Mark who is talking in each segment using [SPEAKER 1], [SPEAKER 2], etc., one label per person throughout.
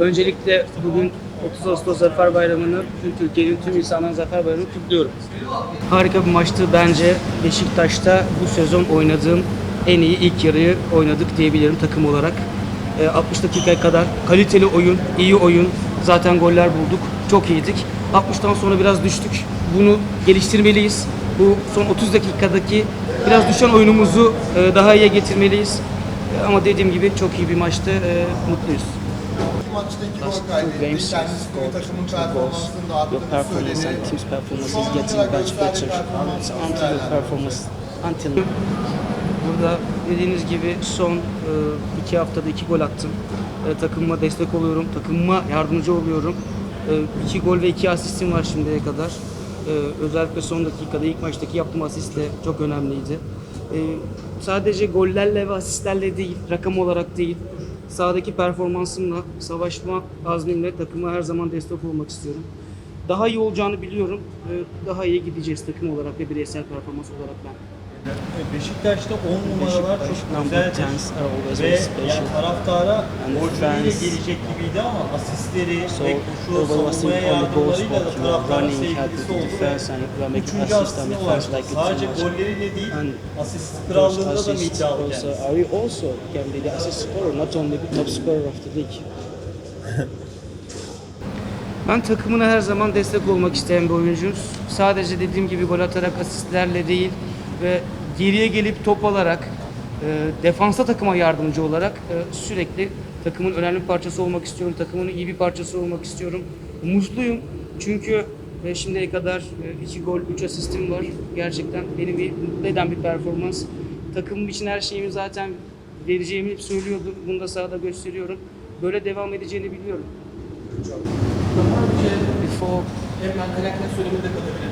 [SPEAKER 1] Öncelikle bugün 30 Ağustos Zafer Bayramı'nı tüm Türkiye'nin tüm insanların Zafer Bayramı'nı kutluyorum. Harika bir maçtı bence. Beşiktaş'ta bu sezon oynadığım en iyi ilk yarıyı oynadık diyebilirim takım olarak. Ee, 60 dakikaya kadar kaliteli oyun, iyi oyun, zaten goller bulduk. Çok iyiydik. 60'tan sonra biraz düştük. Bunu geliştirmeliyiz. Bu son 30 dakikadaki biraz düşen oyunumuzu e, daha iyiye getirmeliyiz. Ama dediğim gibi çok iyi bir maçtı. E, Mutluyuz.
[SPEAKER 2] Bu maçta iki
[SPEAKER 1] Last
[SPEAKER 2] gol
[SPEAKER 1] two
[SPEAKER 2] kaydetti.
[SPEAKER 1] games
[SPEAKER 2] Kendisi ve
[SPEAKER 1] scored
[SPEAKER 2] takımın
[SPEAKER 1] two goals.
[SPEAKER 2] performansını
[SPEAKER 1] Your performance
[SPEAKER 2] söyledi.
[SPEAKER 1] and team's performance is getting much better. until your performance until Burada dediğiniz gibi son e, iki haftada iki gol attım. E, takımıma destek oluyorum, takımıma yardımcı oluyorum. E, iki gol ve iki asistim var şimdiye kadar. Özellikle son dakikada ilk maçtaki yaptığım asist de çok önemliydi. Sadece gollerle ve asistlerle değil, rakam olarak değil, sahadaki performansımla, savaşma azmimle takıma her zaman destek olmak istiyorum. Daha iyi olacağını biliyorum. E, Daha iyi gideceğiz takım olarak ve bireysel performans olarak ben.
[SPEAKER 3] Beşiktaş'ta 10 numaralar
[SPEAKER 1] Beşiktaş
[SPEAKER 3] çok
[SPEAKER 1] number
[SPEAKER 3] güzeldir.
[SPEAKER 1] 10s are always
[SPEAKER 3] Ve yani taraftara
[SPEAKER 1] fans-
[SPEAKER 3] gelecek gibiydi ama asistleri
[SPEAKER 1] So
[SPEAKER 3] ve koşu savunmaya yardımlarıyla da taraftarın sevgilisi oldu. Üçüncü
[SPEAKER 1] like it
[SPEAKER 3] Sadece golleriyle değil, asist krallığında da mı iddialı
[SPEAKER 1] also,
[SPEAKER 3] kendisi?
[SPEAKER 1] are you also can be the assist scorer, not only the top scorer of the league. Ben takımına her zaman destek olmak isteyen bir oyuncuyum. Sadece dediğim gibi gol atarak asistlerle değil ve geriye gelip top alarak, e, defansa takıma yardımcı olarak e, sürekli takımın önemli parçası olmak istiyorum. Takımın iyi bir parçası olmak istiyorum. Mutluyum çünkü e, şimdiye kadar e, iki gol, üç asistim var. Gerçekten beni bir mutlu eden bir performans. Takımım için her şeyimi zaten vereceğimi hep söylüyordum. Bunu da sahada gösteriyorum. Böyle devam edeceğini biliyorum.
[SPEAKER 4] Önce
[SPEAKER 1] Before
[SPEAKER 4] hem Ankara'nın döneminde katılabilir,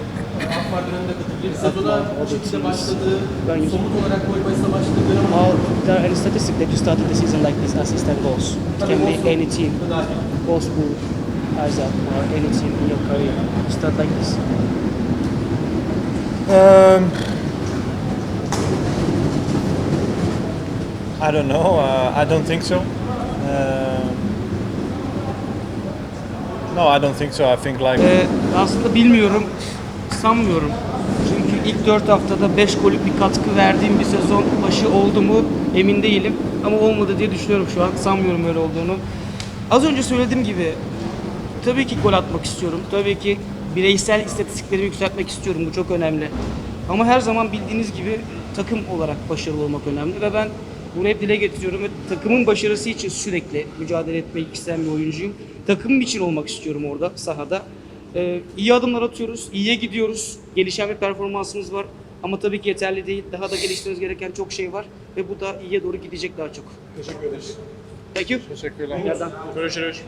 [SPEAKER 4] Akbar döneminde katılabilir. Sezona bu şekilde başladı,
[SPEAKER 1] Ben-
[SPEAKER 4] somut olarak gol sayısına başladı
[SPEAKER 1] All there are any statistics that you started the season like this, assist and goals. It can be any team,
[SPEAKER 4] dahil.
[SPEAKER 1] Wolfsburg, Ajax, or any team in your career. You start like this.
[SPEAKER 5] Um, I don't know. Uh, I don't think so. Um, no, I don't think so. I think like
[SPEAKER 1] Ee, aslında bilmiyorum, sanmıyorum. Çünkü ilk 4 haftada 5 gollük bir katkı verdiğim bir sezon başı oldu mu emin değilim. Ama olmadı diye düşünüyorum şu an. Sanmıyorum öyle olduğunu. Az önce söylediğim gibi tabii ki gol atmak istiyorum. Tabii ki bireysel istatistiklerimi yükseltmek istiyorum. Bu çok önemli. Ama her zaman bildiğiniz gibi takım olarak başarılı olmak önemli ve ben bunu hep dile getiriyorum ve takımın başarısı için sürekli mücadele etmek isteyen bir oyuncuyum. Takımım için olmak istiyorum orada sahada. Ee, iyi adımlar atıyoruz, iyiye gidiyoruz. Gelişen bir performansımız var. Ama tabii ki yeterli değil. Daha da geliştirmemiz gereken çok şey var ve bu da iyiye doğru gidecek daha çok.
[SPEAKER 5] Teşekkür ederiz.
[SPEAKER 1] Thank you.
[SPEAKER 5] Teşekkürler. Görüşürüz.